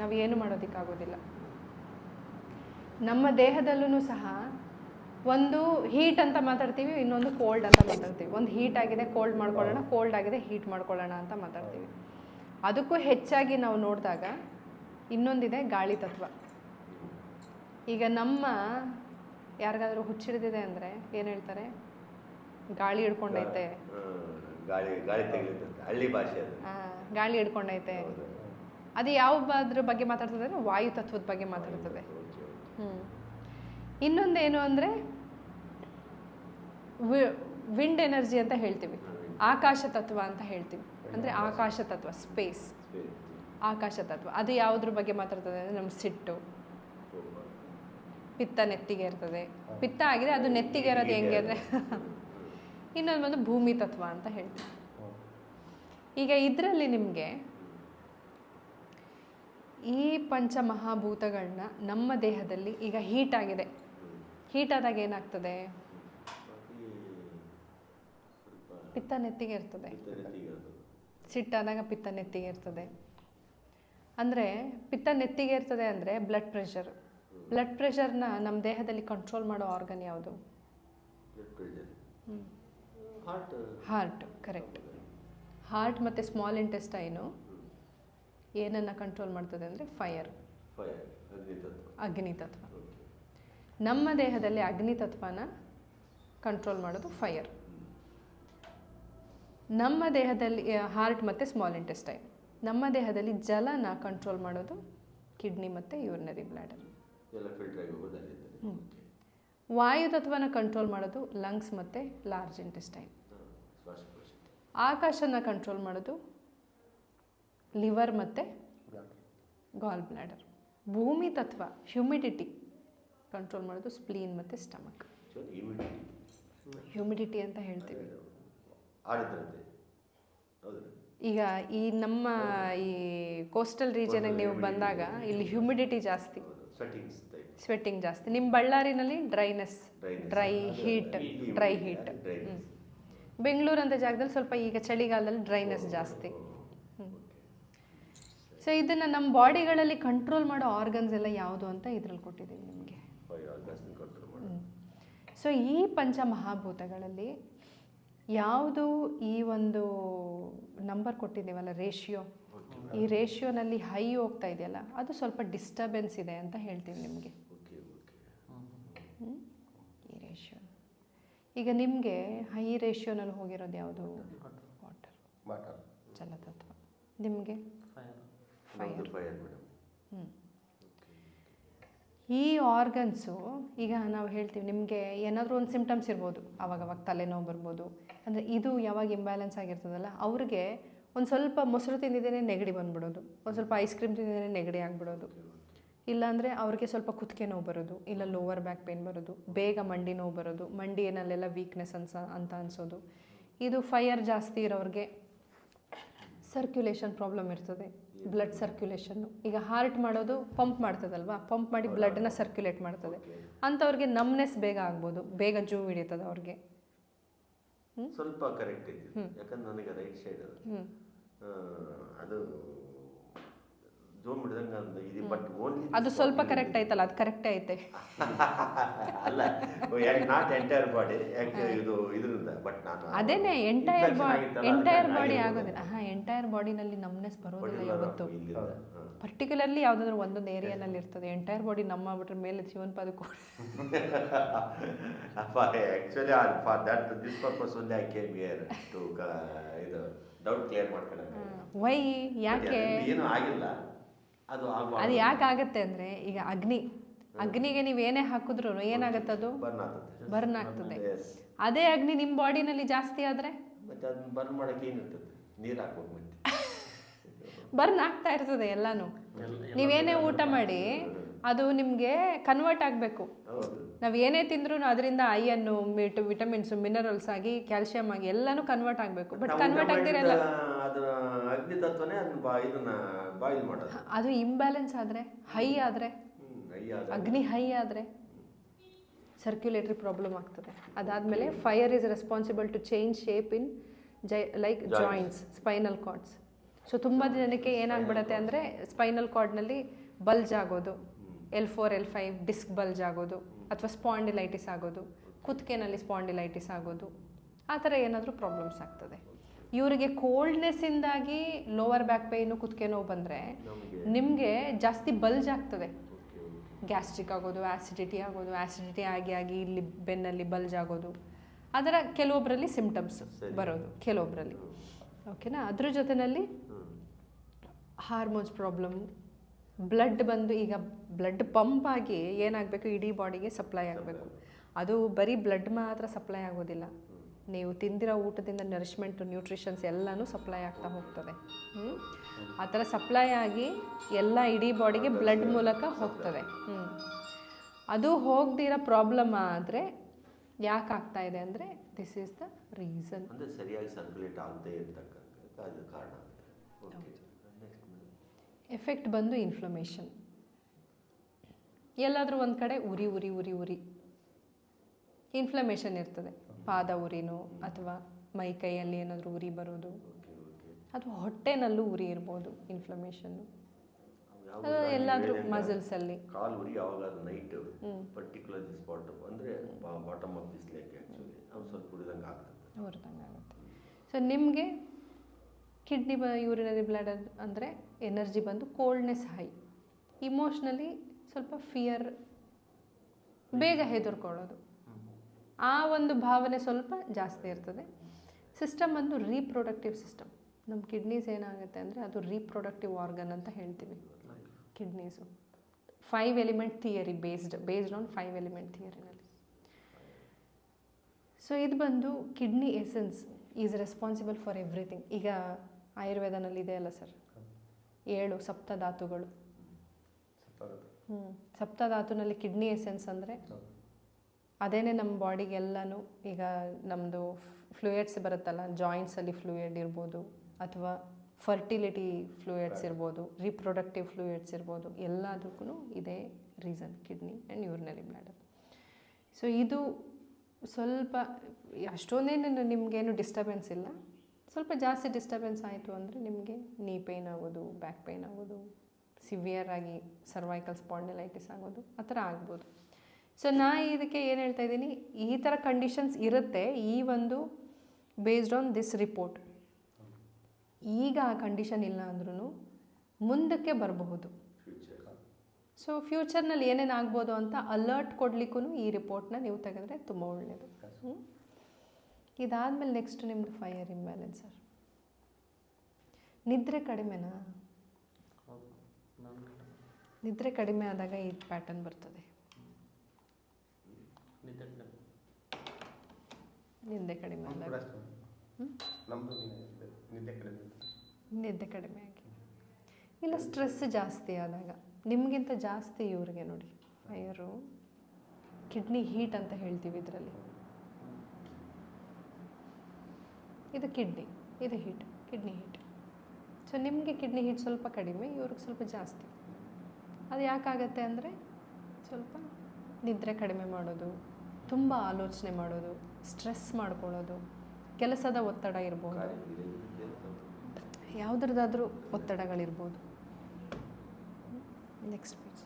ನಾವು ಏನು ಮಾಡೋದಕ್ಕಾಗೋದಿಲ್ಲ. ನಮ್ಮ ದೇಹದಲ್ಲೂ ಸಹ ಒಂದು ಹೀಟ್ ಅಂತ ಮಾತಾಡ್ತೀವಿ ಇನ್ನೊಂದು ಕೋಲ್ಡ್ ಅಂತ ಮಾತಾಡ್ತೀವಿ. ಒಂದು ಹೀಟ್ ಆಗಿದೆ ಕೋಲ್ಡ್ ಮಾಡ್ಕೊಳ್ಳೋಣ ಕೋಲ್ಡ್ ಆಗಿದೆ ಹೀಟ್ ಮಾಡ್ಕೊಳ್ಳೋಣ ಅಂತ ಮಾತಾಡ್ತೀವಿ. ಅದಕ್ಕೂ ಹೆಚ್ಚಾಗಿ ನಾವು ನೋಡಿದಾಗ ಇನ್ನೊಂದಿದೆ ಗಾಳಿ ತತ್ವ. ಈಗ ನಮ್ಮ ಯಾರಿಗಾದರೂ ಹುಚ್ಚಿಡ್ದಿದೆ ಅಂದರೆ ಏನು ಹೇಳ್ತಾರೆ? ಗಾಳಿ ಹಿಡ್ಕೊಂಡೈತೆ. ಗಾಳಿ ಗಾಳಿ ಗಾಳಿ ಹಿಡ್ಕೊಂಡೈತೆ. ಅದು ಯಾವ ಅದ್ರ ಬಗ್ಗೆ ಮಾತಾಡ್ತದೆ ಅಂದರೆ ವಾಯು ತತ್ವದ ಬಗ್ಗೆ ಮಾತಾಡ್ತದೆ. ಹ್ಞೂ ಇನ್ನೊಂದೇನು ಅಂದರೆ ವಿಂಡ್ ಎನರ್ಜಿ ಅಂತ ಹೇಳ್ತೀವಿ. ಆಕಾಶ ತತ್ವ ಅಂತ ಹೇಳ್ತೀವಿ. ಅಂದರೆ ಆಕಾಶ ತತ್ವ ಸ್ಪೇಸ್ ಆಕಾಶ ತತ್ವ. ಅದು ಯಾವುದ್ರ ಬಗ್ಗೆ ಮಾತಾಡ್ತದೆ ಅಂದರೆ ನಮ್ಮ ಸಿಟ್ಟು. ಪಿತ್ತ ನೆತ್ತಿಗೆ ಇರ್ತದೆ. ಪಿತ್ತ ಆಗಿದೆ ಅದು ನೆತ್ತಿಗೆ ಇರೋದು ಹೆಂಗೆ ಅಂದರೆ? ಇನ್ನೊಂದು ಬಂದು ಭೂಮಿ ತತ್ವ ಅಂತ ಹೇಳ್ತೀವಿ. ಈಗ ಇದರಲ್ಲಿ ನಿಮಗೆ ಈ ಪಂಚಮಹಾಭೂತಗಳನ್ನ ನಮ್ಮ ದೇಹದಲ್ಲಿ ಈಗ ಹೀಟ್ ಆಗಿದೆ. ಹೀಟ್ ಆದಾಗ ಏನಾಗ್ತದೆ? ಪಿತ್ತ ನೆತ್ತಿಗೆ ಇರ್ತದೆ. ಸಿಟ್ಟಾದಾಗ ಪಿತ್ತ ನೆತ್ತಿಗೆ ಇರ್ತದೆ. ಅಂದರೆ ಪಿತ್ತ ನೆತ್ತಿಗೆ ಇರ್ತದೆ ಅಂದರೆ ಬ್ಲಡ್ ಪ್ರೆಷರ್ ಬ್ಲಡ್ ಪ್ರೆಷರ್ನ ನಮ್ಮ ದೇಹದಲ್ಲಿ ಕಂಟ್ರೋಲ್ ಮಾಡೋ ಆರ್ಗನ್ ಯಾವುದು? ಹಾರ್ಟ್ ಕರೆಕ್ಟ್ ಹಾರ್ಟ್ ಮತ್ತು ಸ್ಮಾಲ್ ಇಂಟೆಸ್ಟೈನು ಏನನ್ನು ಕಂಟ್ರೋಲ್ ಮಾಡ್ತದೆ ಅಂದರೆ ಫೈರ್ ಅಗ್ನಿ ತತ್ವ ನಮ್ಮ ದೇಹದಲ್ಲಿ ಅಗ್ನಿ ತತ್ವನ ಕಂಟ್ರೋಲ್ ಮಾಡೋದು ಫೈರ್ ನಮ್ಮ ದೇಹದಲ್ಲಿ ಹಾರ್ಟ್ ಮತ್ತು ಸ್ಮಾಲ್ ಇಂಟೆಸ್ಟೈನ್ ನಮ್ಮ ದೇಹದಲ್ಲಿ ಜಲನ ಕಂಟ್ರೋಲ್ ಮಾಡೋದು ಕಿಡ್ನಿ ಮತ್ತು ಯೂರಿನರಿ ಬ್ಲ್ಯಾಡರ್. ವಾಯು ತತ್ವನ ಕಂಟ್ರೋಲ್ ಮಾಡೋದು ಲಂಗ್ಸ್ ಮತ್ತು ಲಾರ್ಜ್ ಇಂಟೆಸ್ಟೈನ್ ಆಕಾಶನ ಕಂಟ್ರೋಲ್ ಮಾಡೋದು ಲಿವರ್ ಮತ್ತು ಗಾಲ್ ಬ್ಲಾಡರ್ ಭೂಮಿ ತತ್ವ ಹ್ಯುಮಿಡಿಟಿ ಕಂಟ್ರೋಲ್ ಮಾಡೋದು ಸ್ಪ್ಲೀನ್ ಮತ್ತು ಸ್ಟಮಕ್ ಹ್ಯುಮಿಡಿಟಿ ಅಂತ ಹೇಳ್ತೀವಿ. ಈಗ ಈ ನಮ್ಮ ಈ ಕೋಸ್ಟಲ್ ರೀಜನಿಗೆ ನೀವು ಬಂದಾಗ ಇಲ್ಲಿ ಹ್ಯುಮಿಡಿಟಿ ಜಾಸ್ತಿ. ಸ್ವೆಟ್ಟಿಂಗ್ ಜಾಸ್ತಿ. ನಿಮ್ಮ ಬಳ್ಳಾರಿನಲ್ಲಿ dryness dry heat dry heat. Bengaluru ಅಂತ ಜಾಗದಲ್ಲಿ ಸ್ವಲ್ಪ ಈಗ ಚಳಿಗಾಲದಲ್ಲಿ ಡ್ರೈನೆಸ್ ಜಾಸ್ತಿ. ಸೊ ಇದನ್ನು ನಮ್ಮ ಬಾಡಿಗಳಲ್ಲಿ ಕಂಟ್ರೋಲ್ ಮಾಡೋ ಆರ್ಗನ್ಸ್ ಎಲ್ಲ ಯಾವುದು ಅಂತ ಇದ್ರಲ್ಲಿ ಕೊಟ್ಟಿದ್ದೀವಿ ನಿಮಗೆ. ಸೊ ಈ ಪಂಚಮಹಾಭೂತಗಳಲ್ಲಿ ಯಾವುದು ಈ ಒಂದು ನಂಬರ್ ಕೊಟ್ಟಿದ್ದೀವಲ್ಲ ರೇಷಿಯೋ ಈ ರೇಷಿಯೋನಲ್ಲಿ ಹೈ ಹೋಗ್ತಾ ಇದೆಯಲ್ಲ ಅದು ಸ್ವಲ್ಪ ಡಿಸ್ಟರ್ಬೆನ್ಸ್ ಇದೆ ಅಂತ ಹೇಳ್ತೀವಿ ನಿಮಗೆ. ಈ ರೇಷಿಯೋ ಈಗ ನಿಮಗೆ ಹೈ ರೇಷಿಯೋನಲ್ಲಿ ಹೋಗಿರೋದು ಯಾವುದು? ವಾಟರ್ ಜಲತತ್ವ. ನಿಮಗೆ? ಫೈರ್ ಮೇಡಮ್ ಹ್ಞೂ ಈ ಆರ್ಗನ್ಸು ಈಗ ನಾವು ಹೇಳ್ತೀವಿ ನಿಮಗೆ ಏನಾದರೂ ಒಂದು ಸಿಂಪ್ಟಮ್ಸ್ ಇರ್ಬೋದು ಅವಾಗವಾಗ ತಲೆನೋವು ಬರ್ಬೋದು ಅಂದರೆ ಇದು ಯಾವಾಗ ಇಂಬ್ಯಾಲೆನ್ಸ್ ಆಗಿರ್ತದಲ್ಲ ಅವ್ರಿಗೆ ಒಂದು ಸ್ವಲ್ಪ ಮೊಸರು ತಿಂದಿದ್ದೇನೆ ನೆಗಡಿ ಬಂದ್ಬಿಡೋದು ಒಂದು ಸ್ವಲ್ಪ ಐಸ್ ಕ್ರೀಮ್ ತಿಂದಿದ್ದೇನೆ ನೆಗಡಿ ಆಗಿಬಿಡೋದು. ಇಲ್ಲಾಂದರೆ ಅವ್ರಿಗೆ ಸ್ವಲ್ಪ ಕುತ್ತಿಗೆ ನೋವು ಬರೋದು ಇಲ್ಲ ಲೋವರ್ ಬ್ಯಾಕ್ ಪೇನ್ ಬರೋದು ಬೇಗ ಮಂಡಿ ನೋವು ಬರೋದು ಮಂಡಿ ಏನಲ್ಲೆಲ್ಲ ವೀಕ್ನೆಸ್ ಅನ್ಸ ಅಂತ ಅನ್ಸೋದು. ಇದು ಫೈಯರ್ ಜಾಸ್ತಿ ಇರೋರಿಗೆ ಸರ್ಕ್ಯುಲೇಷನ್ ಪ್ರಾಬ್ಲಮ್ ಇರ್ತದೆ. ಬ್ಲಡ್ ಸರ್ಕ್ಯುಲೇಷನ್ನು ಈಗ ಹಾರ್ಟ್ ಮಾಡೋದು ಪಂಪ್ ಮಾಡ್ತದಲ್ವಾ? ಪಂಪ್ ಮಾಡಿ ಬ್ಲಡ್ನ ಸರ್ಕ್ಯುಲೇಟ್ ಮಾಡ್ತದೆ. ಅಂಥವ್ರಿಗೆ ನಮ್ನೆಸ್ ಬೇಗ ಆಗ್ಬೋದು. ಬೇಗ ಜೂ ಹಿಡಿತದೆ ಅವ್ರಿಗೆ. ಸ್ವಲ್ಪ ಕರೆಕ್ಟ್ ಇದೆ ಯಾಕಂದ್ರೆ ನನಗೆ ರೈಟ್ ಸೈಡ್ ಅದು ಜೋಮ್ ಹಿಡ್ದಂಗೆ ಅಂದ. ಇದು ಬಟ್ ಓನ್ಲಿ ಅದು ಸ್ವಲ್ಪ ಕರೆಕ್ಟ್ ಆಯ್ತಲ್ಲ ಅದು ಕರೆಕ್ಟ್ ಐತೆ ಅಲ್ಲ ನಾಟ್ ಎಂಟೈರ್ ಬಾಡಿ ಯಾಕೆ ಇದು ಇದರಿಂದ? ಬಟ್ ನಾನು ಅದೇನೆ ಎಂಟೈರ್ ಬಾಡಿ ಎಂಟೈರ್ ಬಾಡಿ. ಆಗೋದಿಲ್ಲ. ಹಾಂ ಎಂಟೈರ್ ಬಾಡಿನಲ್ಲಿ ನಮ್ನೆಸ್ ಬರೋದಿಲ್ಲ ಇವತ್ತು ಯಾವತ್ತು. ಪರ್ಟಿಕ್ಯುಲರ್ಲಿ ಯಾವುದಾದ್ರೂ ಒಂದೊಂದು ಏರಿಯಾನಲ್ಲಿ ಇರ್ತದೆ ಎಂಟೈರ್ ಬಾಡಿ ನಮ್ಮ ಬಿಟ್ರೆ ಮೇಲೆ ಜೀವನ ಪದಕ್ಕೂ actually for that this purpose only I came here to ಇದು ಡೌಟ್ ಕ್ಲಿಯರ್ ಮಾಡ್ಕೊಳ್ಳೋಕೆ ವೈ ಯಾಕೆ? ಏನು ಆಗಿಲ್ಲ. ಅದು ಅದು ಯಾಕೆ ಆಗತ್ತೆ ಅಂದ್ರೆ ಈಗ ಅಗ್ನಿ. ಅಗ್ನಿಗೆ ನೀವು ಏನೇ ಹಾಕಿದ್ರು ಏನಾಗತ್ತೆ ಅದು ಬರ್ನ್ ಆಗ್ತದೆ. ಬರ್ನ್ ಆಗ್ತದೆ. ಅದೇ ಅಗ್ನಿ ನಿಮ್ಮ ಬಾಡಿನಲ್ಲಿ ಜಾಸ್ತಿ ಆದ್ರೆ? ಮತ್ತೆ ಅದನ್ನ ಬರ್ನ್ ಮಾಡಕ್ಕೆ ಏನಿರ್ತದೆ ನೀರು ಹಾಕ್ಬೇಕು ಮತ್ತೆ. ಬರ್ನ್ ಆಗ್ತಾ ಇರ್ತದೆ ಎಲ್ಲಾನು. ನೀವೇನೇ ಊಟ ಮಾಡಿ ಅದು ನಿಮಗೆ ಕನ್ವರ್ಟ್ ಆಗಬೇಕು. ಹೌದು. ನಾವು ಏನೇ ತಿಂದ್ರೂ ಅದರಿಂದ ಐಯನ್ನು ಮಿಟ್ ವಿಟಮಿನ್ಸ್ ಮಿನರಲ್ಸ್ ಆಗಿ ಕ್ಯಾಲ್ಸಿಯಂ ಆಗಿ ಎಲ್ಲಾನು ಕನ್ವರ್ಟ್ ಆಗಬೇಕು. ಬಟ್ ಕನ್ವರ್ಟ್ ಆಗ್ತಿರಲ್ಲ ಆಗ್ದಿರಲ್ಲ ಅಗ್ನಿ ತತ್ವನೇ ಅದನ್ನ ಬಾ ಇದನ್ನ ಬಾಯಿಲ್ ಮಾಡೋದು. ಅದು ಇಂಬ್ಯಾಲೆನ್ಸ್ ಆದರೆ ಹೈ ಆದರೆ ಅಗ್ನಿ ಹೈ ಆದರೆ ಸರ್ಕ್ಯುಲೇಟರಿ ಪ್ರಾಬ್ಲಮ್ ಆಗ್ತದೆ. ಅದಾದಮೇಲೆ fire is responsible to change shape in Jai like joints spinal cords so ತುಂಬ ಜನಕ್ಕೆ ಏನಾಗ್ಬಿಡತ್ತೆ ಅಂದರೆ ಸ್ಪೈನಲ್ ಕಾರ್ಡ್ನಲ್ಲಿ ಬಲ್ಜ್ ಆಗೋದು. L four L five disc bulge ಆಗೋದು ಅಥವಾ ಸ್ಪಾಂಡಿಲೈಟಿಸ್ ಆಗೋದು ಕುತ್ತಿಗೆನಲ್ಲಿ ಸ್ಪಾಂಡಿಲೈಟಿಸ್ ಆಗೋದು ಆ ಥರ ಏನಾದರೂ ಪ್ರಾಬ್ಲಮ್ಸ್ ಆಗ್ತದೆ. ಇವರಿಗೆ ಕೋಲ್ಡ್ನೆಸ್ಸಿಂದಾಗಿ ಲೋವರ್ ಬ್ಯಾಕ್ ಪೇಯ್ನು ಕುತ್ತಿಗೆ ನೋವು ಬಂದರೆ ನಿಮಗೆ ಜಾಸ್ತಿ ಬಲ್ಜ್ ಆಗ್ತದೆ. ಗ್ಯಾಸ್ಟ್ರಿಕ್ ಆಗೋದು ಆ್ಯಸಿಡಿಟಿ ಆಗೋದು ಆ್ಯಸಿಡಿಟಿ ಆಗಿ ಆಗಿ ಇಲ್ಲಿ ಬೆನ್ನಲ್ಲಿ ಬಲ್ಜ್ ಆಗೋದು. ಅದರ ಕೆಲವೊಬ್ಬರಲ್ಲಿ ಸಿಮ್ಟಮ್ಸ್ ಬರೋದು ಕೆಲವೊಬ್ಬರಲ್ಲಿ ಓಕೆನಾ ಅದ್ರ ಜೊತೆಯಲ್ಲಿ ಹಾರ್ಮೋನ್ಸ್ ಪ್ರಾಬ್ಲಮ್ ಬ್ಲಡ್ ಬಂದು ಈಗ ಬ್ಲಡ್ ಪಂಪ್ ಆಗಿ ಏನಾಗಬೇಕು? ಇಡೀ ಬಾಡಿಗೆ ಸಪ್ಲೈ ಆಗಬೇಕು. ಅದು ಬರೀ ಬ್ಲಡ್ ಮಾತ್ರ ಸಪ್ಲೈ ಆಗೋದಿಲ್ಲ. ನೀವು ತಿಂದಿರೋ ಊಟದಿಂದ ನರಿಷ್ಮೆಂಟು ನ್ಯೂಟ್ರಿಷನ್ಸ್ ಎಲ್ಲನೂ ಸಪ್ಲೈ ಆಗ್ತಾ ಹೋಗ್ತದೆ. ಹ್ಞೂ ಆ ಥರ ಸಪ್ಲೈ ಆಗಿ ಎಲ್ಲ ಇಡೀ ಬಾಡಿಗೆ ಬ್ಲಡ್ ಮೂಲಕ ಹೋಗ್ತದೆ. ಅದು ಹೋಗ್ದಿರೋ ಪ್ರಾಬ್ಲಮ್ ಆದರೆ ಯಾಕೆ ಆಗ್ತಾ ಇದೆ ಅಂದರೆ ದಿಸ್ ಈಸ್ ದ ರೀಸನ್ ಸರಿಯಾಗಿ ಸರ್ಕ್ಯುಲೇಟ್ ಆಗದೆ ಕಾರಣ. ಎಫೆಕ್ಟ್ ಬಂದು ಇನ್ಫ್ಲಮೇಷನ್ ಎಲ್ಲಾದರೂ ಒಂದು ಕಡೆ ಉರಿ ಉರಿ ಉರಿ ಉರಿ ಇನ್ಫ್ಲಮೇಷನ್ ಇರ್ತದೆ. ಪಾದ ಉರಿನೋ ಅಥವಾ ಮೈ ಕೈಯಲ್ಲಿ ಏನಾದರೂ ಉರಿ ಬರೋದು. ಅಥವಾ ಹೊಟ್ಟೆನಲ್ಲೂ ಉರಿ ಇರ್ಬೋದು ಇನ್ಫ್ಲಮೇಷನ್ನು ಎಲ್ಲಾದರೂ ಮಸಲ್ಸ್ ಮಸಲ್ಸಲ್ಲಿ ಕಾಲು ಉರಿ ಯಾವಾಗ ನೈಟ್ ಪರ್ಟಿಕ್ಯುಲರ್ ದಿ ಸ್ಪಾಟ್ ಅಂದರೆ bottom of this leg actually ನಾವು ಸ್ವಲ್ಪ ಉರಿದಂಗೆ ಆಗ್ತದೆ. ಉರಿದಂಗೆ ಆಗುತ್ತೆ. ಸೊ ನಿಮಗೆ ಕಿಡ್ನಿ ಬ, ಯೂರಿನರಿ ಬ್ಲಡ್ ಅಂದರೆ ಎನರ್ಜಿ ಬಂದು ಕೋಲ್ಡ್ನೆಸ್ ಹೈ ಇಮೋಷ್ನಲಿ ಸ್ವಲ್ಪ ಫಿಯರ್ ಬೇಗ ಹೆದರ್ಕೊಳ್ಳೋದು. ಆ ಒಂದು ಭಾವನೆ ಸ್ವಲ್ಪ ಜಾಸ್ತಿ ಇರ್ತದೆ. ಸಿಸ್ಟಮ್ ಬಂದು ರೀಪ್ರೊಡಕ್ಟಿವ್ ಸಿಸ್ಟಮ್ ನಮ್ಮ ಕಿಡ್ನೀಸ್ ಏನಾಗುತ್ತೆ ಅಂದರೆ ಅದು ರೀಪ್ರೊಡಕ್ಟಿವ್ ಆರ್ಗನ್ ಅಂತ ಹೇಳ್ತೀವಿ. Kidneys five element theory based based on five element ಥಿಯರಿನಲ್ಲಿ so ಇದು ಬಂದು kidney essence is responsible for everything ಈಗ ಆಯುರ್ವೇದನಲ್ಲಿ ಇದೆ ಅಲ್ಲ ಸರ್? ಏಳು ಸಪ್ತಧಾತುಗಳು. ಹ್ಞೂ ಸಪ್ತಧಾತುನಲ್ಲಿ ಕಿಡ್ನಿ ಎಸೆನ್ಸ್ ಅಂದರೆ? ಅದೇನೇ ನಮ್ಮ ಬಾಡಿಗೆಲ್ಲನೂ ಈಗ ನಮ್ಮದು ಫ್ಲೂಯಿಡ್ಸ್ ಬರುತ್ತಲ್ಲ ಜಾಯಿಂಟ್ಸಲ್ಲಿ ಫ್ಲೂಯಿಡ್ ಇರ್ಬೋದು ಅಥವಾ ಫರ್ಟಿಲಿಟಿ ಫ್ಲೂಯಿಡ್ಸ್ ಇರ್ಬೋದು ರೀಪ್ರೊಡಕ್ಟಿವ್ ಫ್ಲೂಯಿಡ್ಸ್ ಇರ್ಬೋದು ಎಲ್ಲದಕ್ಕೂ ಇದೇ reason kidney and urinary bladder so ಇದು ಸ್ವಲ್ಪ ಅಷ್ಟೊಂದೇನು ನಿಮಗೇನು ಡಿಸ್ಟರ್ಬೆನ್ಸ್ ಇಲ್ಲ? ಸ್ವಲ್ಪ ಜಾಸ್ತಿ ಡಿಸ್ಟರ್ಬೆನ್ಸ್ ಆಯಿತು ಅಂದರೆ ನಿಮಗೆ ನೀ ಪೇಯ್ನ್ ಆಗೋದು ಬ್ಯಾಕ್ ಪೇಯ್ನ್ ಆಗೋದು ಸಿವಿಯರ್ ಆಗಿ ಸರ್ವೈಕಲ್ ಸ್ಪಾಂಡಿಲೈಟಿಸ್ ಆಗೋದು, ಆ ಥರ ಆಗ್ಬೋದು. ಸೊ ನಾ ಇದಕ್ಕೆ ಏನು ಹೇಳ್ತಾ ಇದ್ದೀನಿ? ಈ ಥರ ಕಂಡೀಷನ್ಸ್ ಇರುತ್ತೆ. ಈ ಒಂದು ಬೇಸ್ಡ್ ಆನ್ ದಿಸ್ ರಿಪೋರ್ಟ್ ಈಗ ಆ ಕಂಡೀಷನ್ ಇಲ್ಲ ಅಂದ್ರೂ ಮುಂದಕ್ಕೆ ಬರಬಹುದು. ಸೊ ಫ್ಯೂಚರ್ನಲ್ಲಿ ಏನೇನು ಆಗ್ಬೋದು ಅಂತ ಅಲರ್ಟ್ ಕೊಡಲಿಕ್ಕೂ ಈ ರಿಪೋರ್ಟ್ನ ನೀವು ತೆಗೆದ್ರೆ ತುಂಬ ಒಳ್ಳೆಯದು? ಇದಾದ್ಮೇಲೆ ನೆಕ್ಸ್ಟ್ ನಿಮ್ಮದು ಫೈರ್ ಇಂಬ್ಯಾಲೆನ್ಸ್ ಸರ್. ನಿದ್ರೆ ಕಡಿಮೆನಾ? ನಿದ್ರೆ ಕಡಿಮೆ ಆದಾಗ ಈ ಪ್ಯಾಟರ್ನ್ ಬರ್ತದೆ. ನಿದ್ದೆ ಕಡಿಮೆ ಆದಾಗ. ನಿದ್ದೆ ಕಡಿಮೆ. ನಿದ್ದೆ ಕಡಿಮೆ. ಆಗಿ. ಇಲ್ಲ ಸ್ಟ್ರೆಸ್ ಜಾಸ್ತಿ ಆದಾಗ. ನಿಮಗಿಂತ ಜಾಸ್ತಿ ಇವ್ರಿಗೆ ನೋಡಿ. ಫೈರು ಕಿಡ್ನಿ ಹೀಟ್ ಅಂತ ಹೇಳ್ತೀವಿ ಇದರಲ್ಲಿ. ಇದು ಕಿಡ್ನಿ, ಇದು ಹೀಟ್, ಕಿಡ್ನಿ ಹೀಟ್. ಸೊ ನಿಮಗೆ ಕಿಡ್ನಿ ಹೀಟ್ ಸ್ವಲ್ಪ ಕಡಿಮೆ, ಇವ್ರಿಗೆ ಸ್ವಲ್ಪ ಜಾಸ್ತಿ. ಅದು ಯಾಕಾಗತ್ತೆ ಅಂದರೆ ಸ್ವಲ್ಪ ನಿದ್ರೆ ಕಡಿಮೆ ಮಾಡೋದು, ತುಂಬ ಆಲೋಚನೆ ಮಾಡೋದು ಸ್ಟ್ರೆಸ್ ಮಾಡ್ಕೊಳ್ಳೋದು, ಕೆಲಸದ ಒತ್ತಡ ಇರ್ಬೋದು. ಯಾವುದ್ರದ್ದಾದ್ರೂ ಒತ್ತಡಗಳಿರ್ಬೋದು. Next page